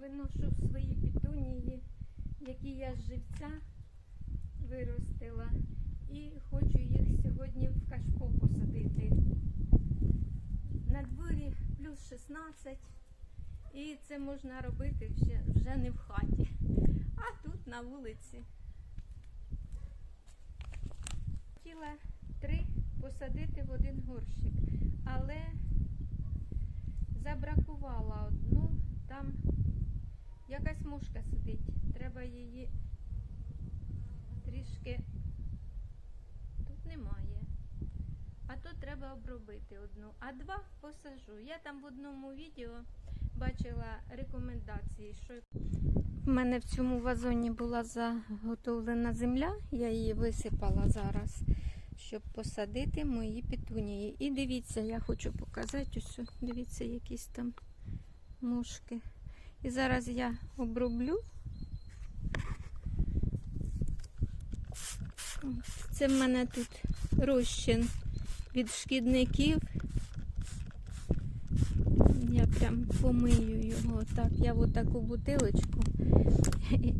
виношу свої пітунії, які я з живця виростила. І хочу їх сьогодні в кашпо посадити. На дворі плюс 16. І це можна робити вже, вже не в хаті, а тут на вулиці. Хотіла три посадити в один горщик, але забракувала одну, там якась мушка сидить. Треба її трішки. Тут немає. А то треба обробити одну. А два посажу. Я там в одному відео бачила рекомендації, що в мене в цьому вазоні була заготовлена земля, я її висипала зараз, щоб посадити мої петунії. І дивіться, я хочу показати ось, дивіться, якісь там мушки. І зараз я оброблю. Це в мене тут розчин від шкідників. Я прям помию його. Так, я в таку бутилочку.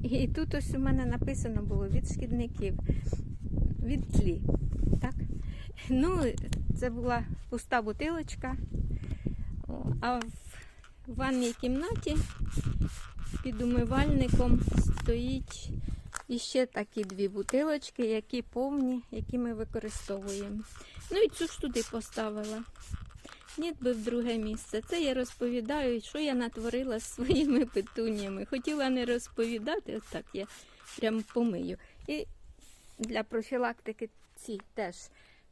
І, тут ось у мене написано було від шкідників, від тлі. Так? Ну, це була пуста бутилочка. А в ванній кімнаті під умивальником стоїть іще такі дві бутилочки, які повні, які ми використовуємо. Ну і цю ж туди поставила. Ні, би в друге місце. Це я розповідаю, що я натворила з своїми петуніями. Хотіла не розповідати, так я прям помию. І для профілактики ці теж,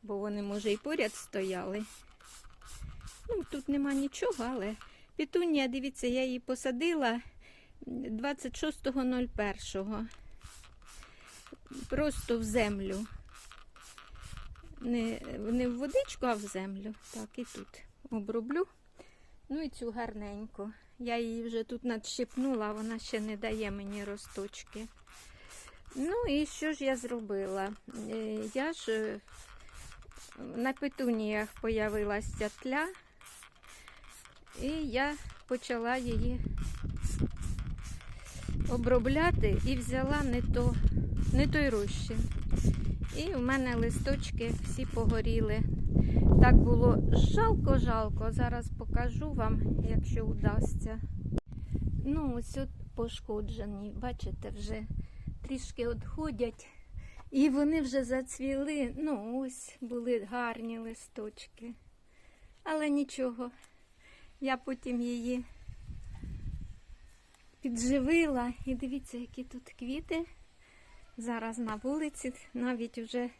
бо вони, може, і поряд стояли. Ну, тут нема нічого, але петунія, дивіться, я її посадила 26.01. Просто в землю. Не, не в водичку, а в землю. Так, і тут оброблю. Ну і цю гарненьку. Я її вже тут надщипнула, вона ще не дає мені росточки. Ну і що ж я зробила? Е, Я ж е, на петуніях появилася тля, і я почала її обробляти і взяла не, то, не той розчин. І в мене листочки всі погоріли. Так було жалко-жалко. Зараз покажу вам, якщо вдасться. Ну, ось от пошкоджені, бачите, вже трішки відходять. І вони вже зацвіли. Ну, ось були гарні листочки. Але нічого. Я потім її підживила. І дивіться, які тут квіти. Зараз на вулиці навіть вже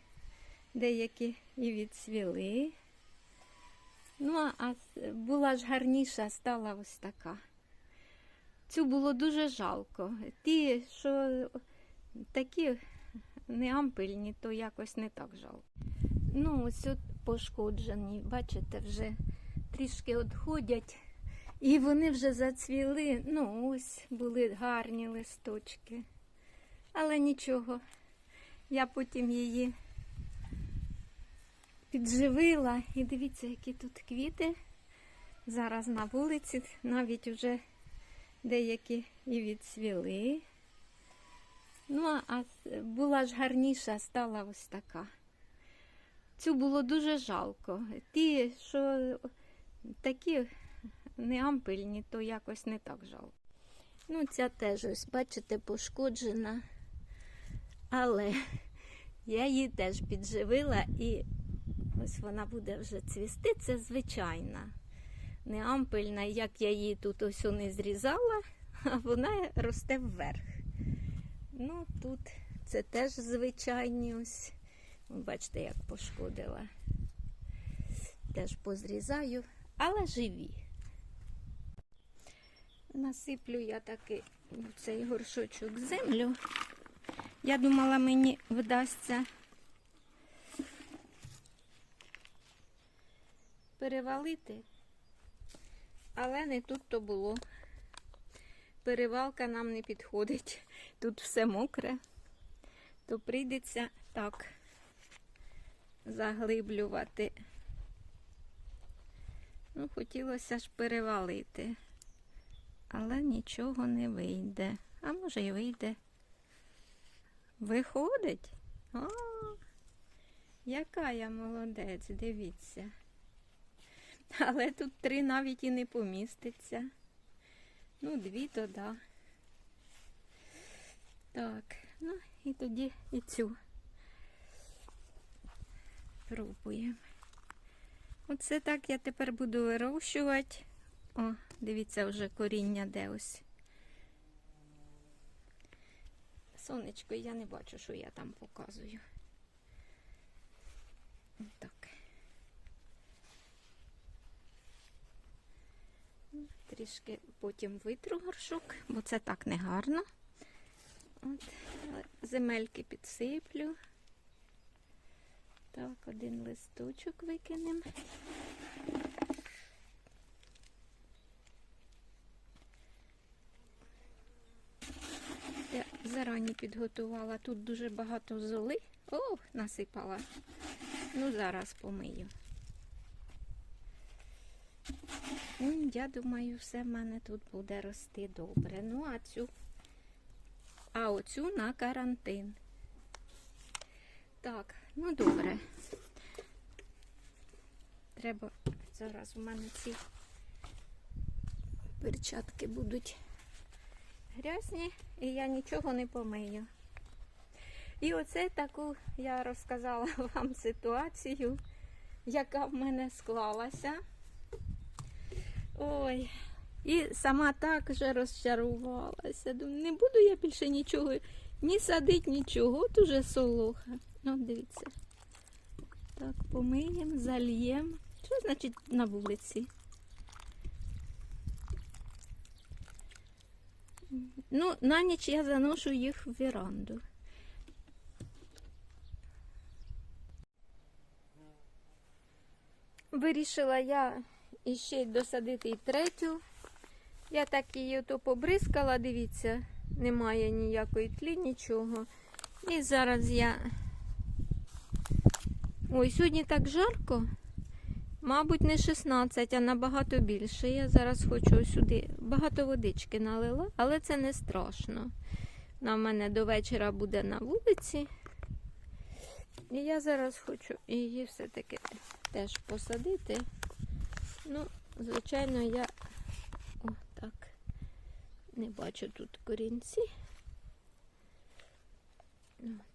деякі і відсвіли. Ну, а була ж гарніша, стала ось така. Цю було дуже жалко. Ті, що такі не ампельні, то якось не так жалко. Ну, ось от пошкоджені, бачите, вже трішки відходять. І вони вже зацвіли. Ну, ось були гарні листочки. Але нічого. Я потім її підживила. І дивіться, які тут квіти. Зараз на вулиці навіть вже деякі і відсвіли. Ну, а була ж гарніша, стала ось така. Цю було дуже жалко. Ті, що такі не ампельні, то якось не так жалко. Ну, ця теж ось, бачите, пошкоджена. Але я її теж підживила і ось вона буде вже цвісти. Це звичайна, не ампельна, як я її тут ось не зрізала, а вона росте вверх. Ну, тут це теж звичайні ось. Бачите, як пошкодила. Теж позрізаю, але живі. Насиплю я таки в цей горшочок землю. Я думала, мені вдасться перевалити, але не тут то було. Перевалка нам не підходить. Тут все мокре, то прийдеться так заглиблювати. Ну, хотілося ж перевалити. але нічого не вийде. А може й вийде. Виходить? О, яка я молодець, дивіться. Але тут три навіть і не поміститься. Ну, дві то да. Так, ну і тоді і цю пробуємо. Оце так я тепер буду вирощувати. О, дивіться, вже коріння де ось. Сонечко, я не бачу, що я там показую. Так. Трішки потім витру горшок, бо це так не гарно. От, земельки підсиплю. Так, один листочок викинемо. Я зарані підготувала. Тут дуже багато золи. О, насипала. Ну, зараз помию. Я думаю, все в мене тут буде рости добре. Ну, а цю, а оцю на карантин. Так, ну добре. Треба зараз у мене ці перчатки будуть грязні, і я нічого не помию. І оце таку я розказала вам ситуацію, яка в мене склалася. Ой, і сама так вже розчарувалася. Думаю, не буду я більше нічого ні садити, нічого. От уже солоха. Ну, дивіться. Так, помиємо, зальємо. Що значить на вулиці? Ну, на ніч я заношу їх в віранду. Вирішила я іще досадити і третю. Я так її то побризкала, дивіться, немає ніякої тлі, нічого. І зараз я. Ой, сьогодні так жарко. Мабуть, не 16, а набагато більше. Я зараз хочу сюди багато водички налила, але це не страшно. В мене до вечора буде на вулиці. І я зараз хочу її все-таки теж посадити. Ну, звичайно, я о, так, не бачу тут корінці. От.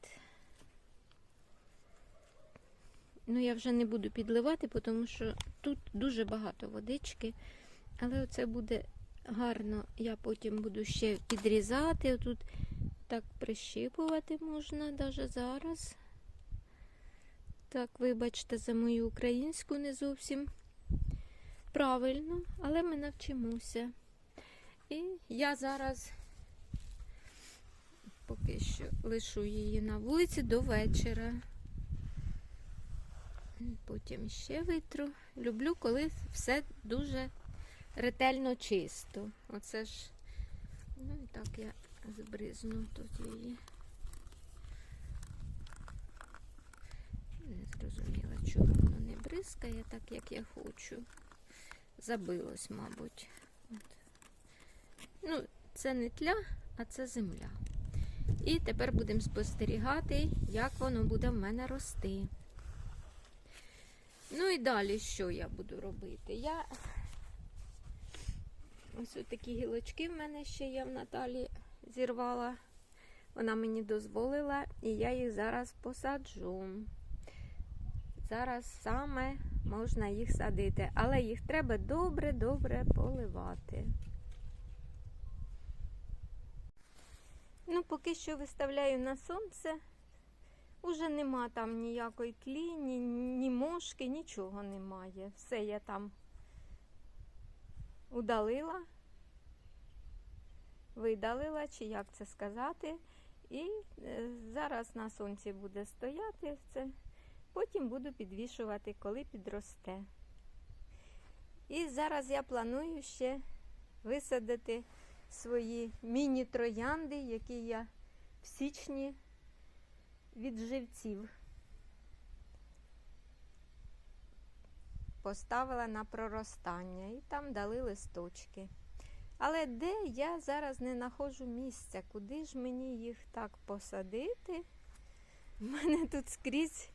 Ну, я вже не буду підливати, тому що тут дуже багато водички. Але оце буде гарно. Я потім буду ще підрізати. Тут так прищипувати можна навіть зараз. Так, вибачте за мою українську не зовсім правильно, але ми навчимося. І я зараз поки що лишу її на вулиці до вечора. Потім ще витру. Люблю, коли все дуже ретельно чисто. Оце ж, ну і так я збризну тут її. Не зрозуміла, чого воно не бризкає, так як я хочу. Забилось, мабуть. От. Ну, це не тля, а це земля. І тепер будемо спостерігати, як воно буде в мене рости. Ну і далі що я буду робити? Я ось такі гілочки в мене ще є в Наталі зірвала. Вона мені дозволила, і я їх зараз посаджу. Зараз саме можна їх садити, але їх треба добре-добре поливати. Ну, поки що виставляю на сонце. Уже нема там ніякої тлі, ні, ні мошки, нічого немає. Все я там удалила, видалила, чи як це сказати. І е, зараз на сонці буде стояти це. Потім буду підвішувати, коли підросте. І зараз я планую ще висадити свої міні-троянди, які я в січні від живців поставила на проростання і там дали листочки. Але де я зараз не знаходжу місця, куди ж мені їх так посадити? У мене тут скрізь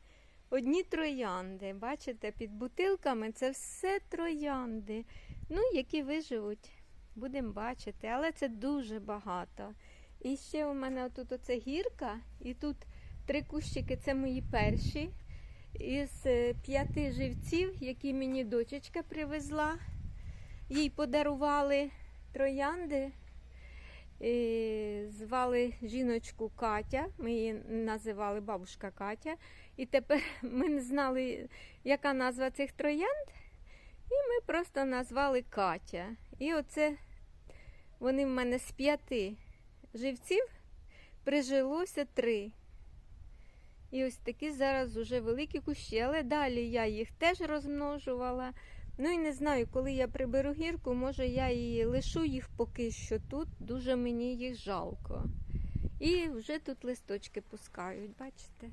одні троянди. Бачите, під бутилками це все троянди. Ну, які виживуть, будемо бачити, але це дуже багато. І ще у мене тут оце гірка, і тут три кущики це мої перші. Із е, п'яти живців, які мені дочечка привезла, їй подарували троянди. Звали жіночку Катя, ми її називали бабушка Катя. І тепер ми не знали, яка назва цих троянд, і ми просто назвали Катя. І оце вони в мене з п'яти живців прижилося три. І ось такі зараз уже великі кущі, але далі я їх теж розмножувала. Ну і не знаю, коли я приберу гірку, може я її лишу їх поки що тут, дуже мені їх жалко. І вже тут листочки пускають, бачите?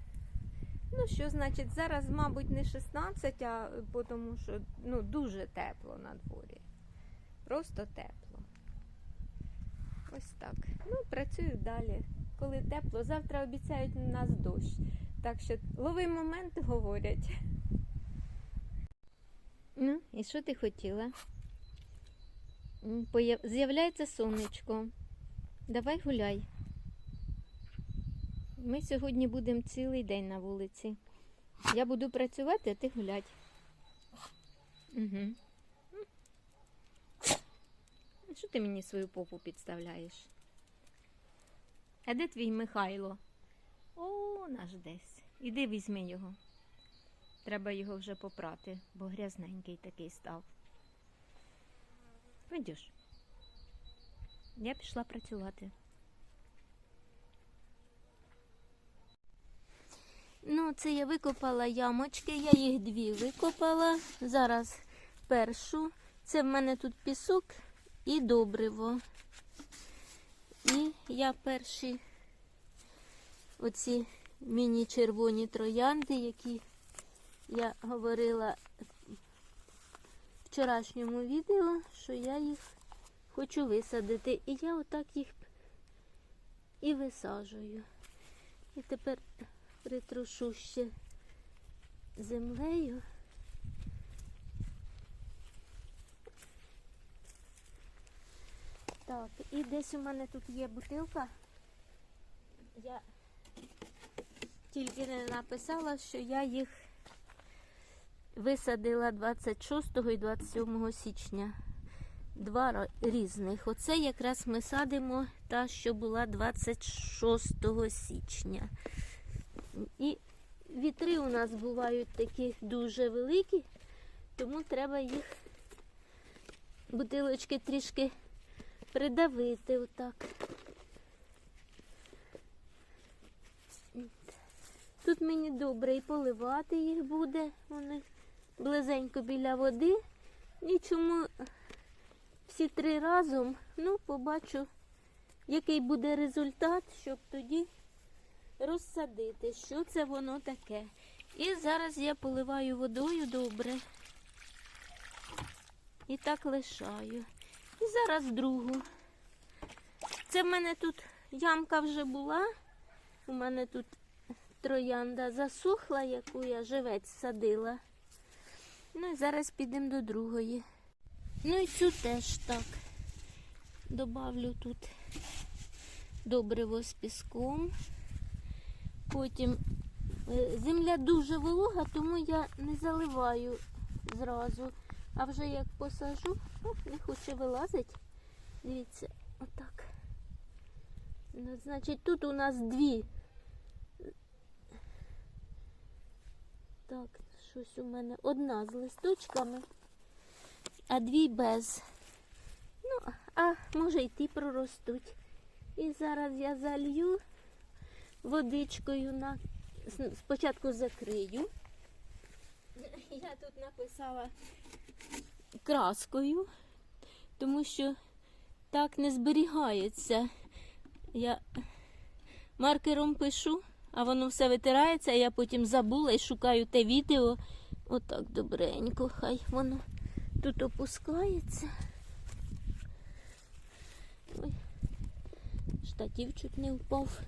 Ну, що значить, зараз, мабуть, не 16, а тому що ну, дуже тепло на дворі. Просто тепло. Ось так. Ну, працюю далі. Коли тепло, завтра обіцяють на нас дощ. Так що лови момент, говорять. Ну, і що ти хотіла? З'являється сонечко. Давай гуляй. Ми сьогодні будемо цілий день на вулиці. Я буду працювати, а ти гулять. Угу. Що ти мені свою попу підставляєш? А де твій Михайло? О, наш десь. Іди візьми його. Треба його вже попрати, бо грязненький такий став. Видиш? Я пішла працювати. Ну, це я викопала ямочки, я їх дві викопала. Зараз першу. Це в мене тут пісок і добриво. І я перші оці міні-червоні троянди, які я говорила в вчорашньому відео, що я їх хочу висадити. І я отак їх і висаджую. І тепер притрушу ще землею. Так, і десь у мене тут є бутилка. Я тільки не написала, що я їх висадила 26 і 27 січня. Два різних. Оце якраз ми садимо та, що була 26 січня. І вітри у нас бувають такі дуже великі, тому треба їх бутилочки трішки придавити отак. Тут мені добре і поливати їх буде. Вони близенько біля води. Нічому всі три разом, ну, побачу, який буде результат, щоб тоді розсадити, що це воно таке. І зараз я поливаю водою добре. І так лишаю. І зараз другу. Це в мене тут ямка вже була. У мене тут троянда засухла, яку я живець садила. Ну і зараз підемо до другої. Ну і цю теж так. Добавлю тут добриво з піском. Потім е, земля дуже волога, тому я не заливаю зразу. А вже як посажу, ох, не хоче вилазить. Дивіться, отак. Ну, значить, тут у нас дві. Так, щось у мене одна з листочками, а дві без. Ну, а може й ті проростуть. І зараз я залью водичкою на спочатку закрию. Я тут написала краскою, тому що так не зберігається. Я маркером пишу, а воно все витирається, а я потім забула і шукаю те відео. Отак добренько, хай воно тут опускається. Ой, штатів чуть не впав.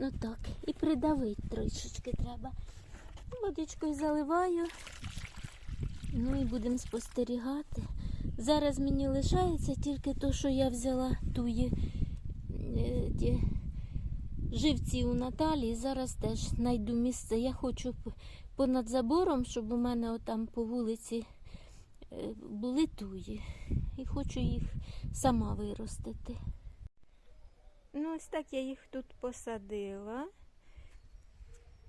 Ну так, і придавить трішечки треба. Водичкою заливаю. Ну і будемо спостерігати. Зараз мені лишається тільки то, що я взяла туї е, живці у Наталії. Зараз теж знайду місце. Я хочу понад забором, щоб у мене отам по вулиці е, були туї. І хочу їх сама виростити. Ну, ось так я їх тут посадила.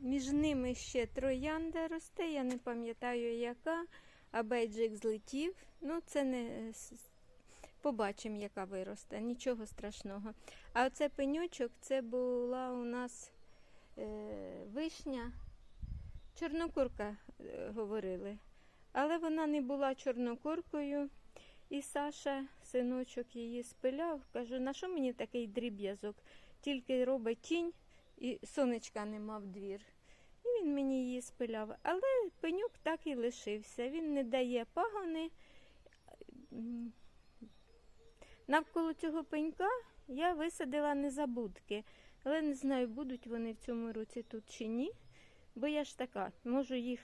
Між ними ще троянда росте, я не пам'ятаю яка, а бейджик злетів. Ну, це не побачимо, яка виросте, нічого страшного. А оце пеньочок, це була у нас е, вишня, чорнокурка, е, говорили. Але вона не була чорнокуркою. І Саша, синочок, її спиляв. Кажу, на що мені такий дріб'язок? Тільки робить тінь і сонечка нема в двір. І він мені її спиляв. Але пенюк так і лишився. Він не дає пагони. Навколо цього пенька я висадила незабудки. Але не знаю, будуть вони в цьому році тут чи ні. Бо я ж така, можу їх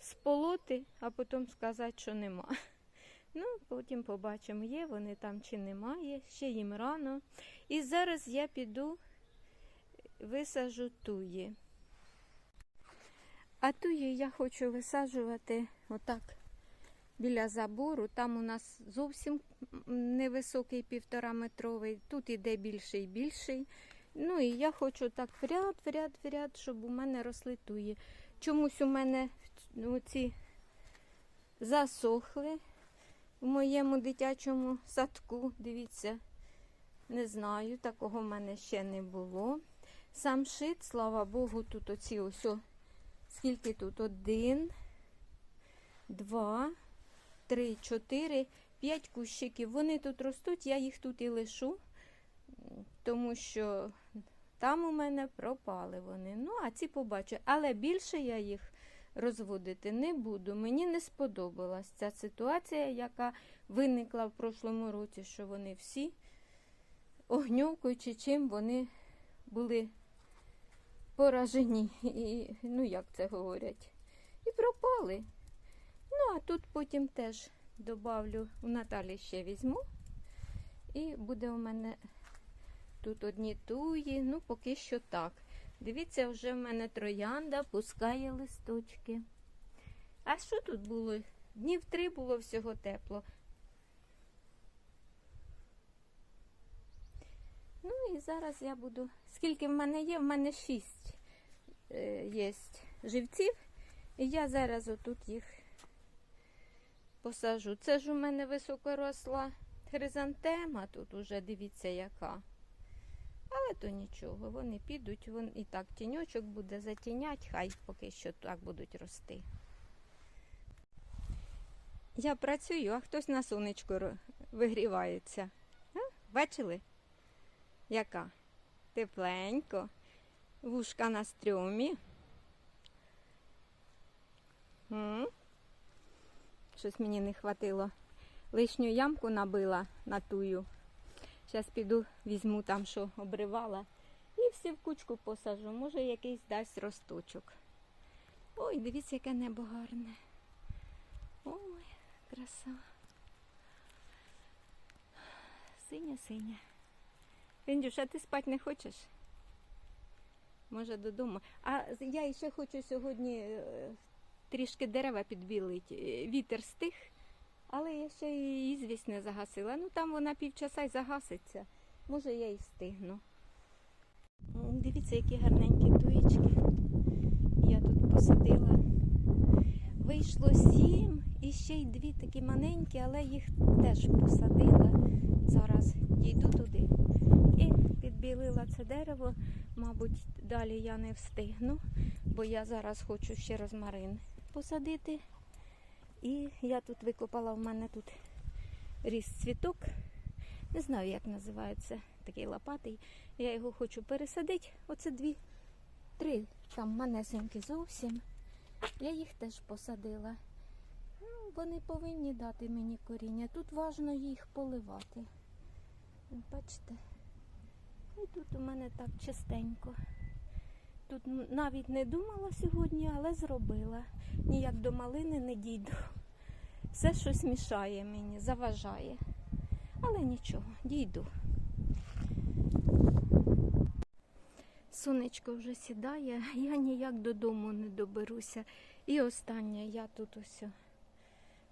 сполоти, а потім сказати, що нема. Ну, потім побачимо, є вони там чи немає, ще їм рано. І зараз я піду висажу туї. А туї я хочу висаджувати отак біля забору. Там у нас зовсім невисокий півтора метровий, тут іде більший більший. Ну і я хочу так в ряд, в ряд, в ряд, щоб у мене росли туї. Чомусь у мене ці засохли в моєму дитячому садку. Дивіться, не знаю, такого в мене ще не було. Сам шит, слава Богу, тут оці ось, скільки тут? Один, два, три, чотири, п'ять кущиків. Вони тут ростуть, я їх тут і лишу, тому що там у мене пропали вони. Ну, а ці побачу. Але більше я їх розводити не буду. Мені не сподобалась ця ситуація, яка виникла в прошлому році, що вони всі огньовкою чи чим вони були поражені. І, ну, як це говорять, і пропали. Ну, а тут потім теж добавлю, у Наталі ще візьму. І буде у мене тут одні туї, ну, поки що так. Дивіться, вже в мене троянда пускає листочки. А що тут було? Днів три було всього тепло. Ну і зараз я буду. Скільки в мене є? В мене шість є живців. І я зараз отут їх посажу. Це ж у мене високоросла хризантема, тут уже дивіться яка. Але то нічого, вони підуть, вон і так тіньочок буде затінять, хай поки що так будуть рости. Я працюю, а хтось на сонечку вигрівається. А? Бачили? Яка? Тепленько. Вушка на стрьомі. Щось мені не хватило. Лишню ямку набила на тую. Зараз піду, візьму там, що обривала, і всі в кучку посажу. Може, якийсь дасть росточок. Ой, дивіться, яке небо гарне. Ой, краса. Синя-синя. Індюша, ти спати не хочеш? Може, додому. А я ще хочу сьогодні е, трішки дерева підбілити. Е, Вітер стих. Але я ще і ізвість не загасила. Ну там вона півчаса й загаситься. Може я і встигну. Дивіться, які гарненькі туєчки. Я тут посадила. Вийшло сім і ще й дві такі маленькі, але їх теж посадила. Зараз дійду туди. І підбілила це дерево. Мабуть, далі я не встигну, бо я зараз хочу ще розмарин посадити. І я тут викопала, в мене тут ріс цвіток. Не знаю, як називається, такий лопатий. Я його хочу пересадити. Оце дві, три там манесенькі зовсім. Я їх теж посадила. Ну, вони повинні дати мені коріння. Тут важливо їх поливати. Бачите, І тут у мене так чистенько. Тут навіть не думала сьогодні, але зробила. Ніяк до малини не дійду. Все щось мішає мені, заважає. Але нічого, дійду. Сонечко вже сідає, я ніяк додому не доберуся. І останнє, я тут ось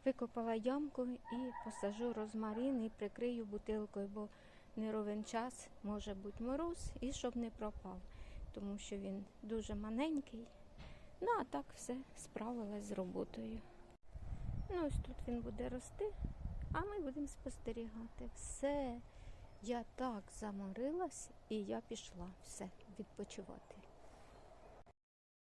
викопала ямку і посажу розмарин і прикрию бутилкою, бо не ровен час може бути мороз і щоб не пропав, тому що він дуже маленький. Ну, а так все справилась з роботою. Ну, ось тут він буде рости, а ми будемо спостерігати. Все, я так заморилась і я пішла все відпочивати.